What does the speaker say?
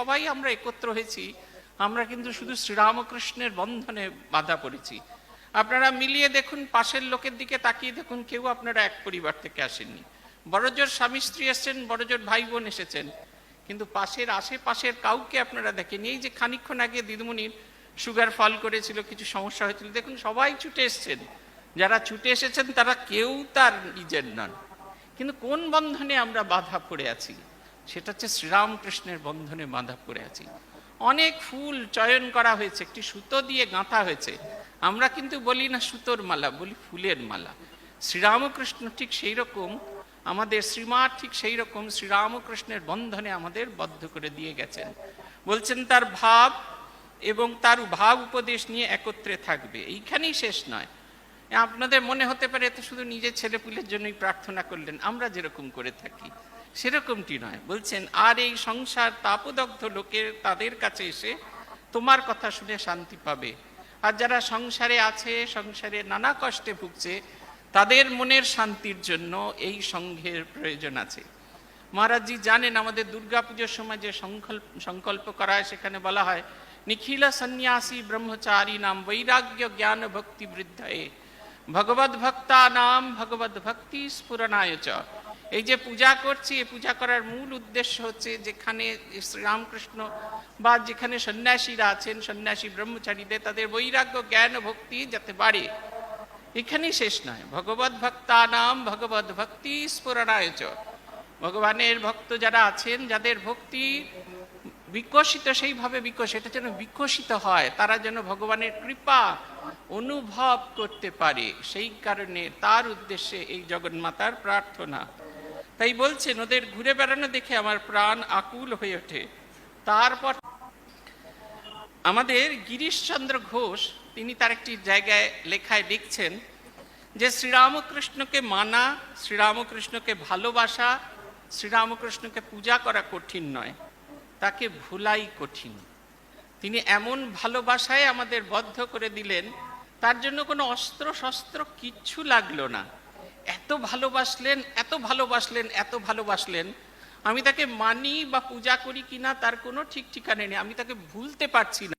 সবাই আমরা একত্র হয়েছি, আমরা কিন্তু শুধু শ্রীরামকৃষ্ণের বন্ধনে বাধা পড়েছি। আপনারা মিলিয়ে দেখুন, পাশের লোকের দিকে তাকিয়ে দেখুন, কেউ আপনারা এক পরিবার থেকে আসেননি। বড়জোর স্বামী স্ত্রী এসছেন, বড়জোর ভাই বোন এসেছেন, কিন্তু পাশের আশেপাশের কাউকে আপনারা দেখেন এই যে খানিকক্ষণ আগে দিদিমণির সুগার ফল করেছিল, কিছু সমস্যা হয়েছিল, দেখুন সবাই ছুটে এসছেন। যারা ছুটে এসেছেন, তারা কেউ তার নিজের নন। কিন্তু কোন বন্ধনে আমরা বাধা পড়ে আছি? সেটা হচ্ছে শ্রীরামকৃষ্ণের বন্ধনে বাঁধা পড়ে আছি। অনেক ফুল চয়ন করা হয়েছে, একটি সুতো দিয়ে গাঁথা হয়েছে। আমরা কিন্তু বলি না সুতোর মালা, বলি ফুলের মালা। শ্রীরামকৃষ্ণ ঠিক সেই রকম আমাদের শ্রীমা ঠিক সেই রকম শ্রীরামকৃষ্ণের বন্ধনে আমাদের বদ্ধ করে দিয়ে গেছেন। বলছেন, তার ভাব এবং তার ভাব উপদেশ নিয়ে একত্রে থাকবে। এইখানেই শেষ নয়। আপনাদের মনে হতে পারে এত শুধু নিজের ছেলেপুলের জন্যই প্রার্থনা করলেন, আমরা যেরকম করে থাকি। সেরকমটি নয়। বলছেন, আর এই সংসার তাপদগ্ধ লোকের, তাদের কাছে এসে তোমার কথা শুনে শান্তি পাবে। আর যারা সংসারে আছে, সংসারে নানা কষ্টে ভুগছে, তাদের মনের শান্তির জন্য এই সংঘের প্রয়োজন আছে। মহারাজজি জানেন, আমাদের দুর্গাপুজোর সময় যে সংকল্প সংকল্প করা হয়, সেখানে বলা হয়, নিখিল সন্ন্যাসী ব্রহ্মচারী নাম বৈরাগ্য জ্ঞান ভক্তি বৃদ্ধায়ে ভগবত ভক্তা নাম ভগবত ভক্তি স্ফুরণায় চ। এই যে পূজা করছি, এই পূজা করার মূল উদ্দেশ্য হচ্ছে যেখানে শ্রীরামকৃষ্ণ বা যেখানে সন্ন্যাসীরা আছেন, সন্ন্যাসী ব্রহ্মচারীদের তাদের বৈরাগ্য, জ্ঞান ভক্তি যাতে বাড়ে। এখানেই শেষ নয়। ভগবত ভক্তা নাম ভগবত ভক্তি স্ফুরণায় চ। ভগবানের ভক্ত যারা আছেন, যাদের ভক্তি বিকশিত, সেইভাবে বিকশিত, এটা যেন বিকশিত হয়, তারা যেন ভগবানের কৃপা অনুভব করতে পারে, সেই কারণে তার উদ্দেশ্যে এই জগন্মাতার প্রার্থনা। তাই বলছেন, ওদের ঘুরে বেড়ানো দেখে আমার প্রাণ আকুল হয়ে ওঠে। তারপর আমাদের গিরিশচন্দ্র ঘোষ, তিনি তার একটি জায়গায় লেখায় লিখছেন যে, শ্রীরামকৃষ্ণকে মানা, শ্রীরামকৃষ্ণকে ভালোবাসা, শ্রীরামকৃষ্ণকে পূজা করা কঠিন নয়। তাকে ভুলাই কঠিন। তিনি এমন ভালোবাসায় আমাদের বদ্ধ করে দিলেন, তার জন্য কোনো অস্ত্র শস্ত্র কিচ্ছু লাগল না। এত ভালোবাসলেন এত ভালোবাসলেন এত ভালোবাসলেন, আমি তাকে মানি বা পূজা করি কিনা তার কোনো ঠিক ঠিকানে নেই। আমি তাকে ভুলতে পারছি না।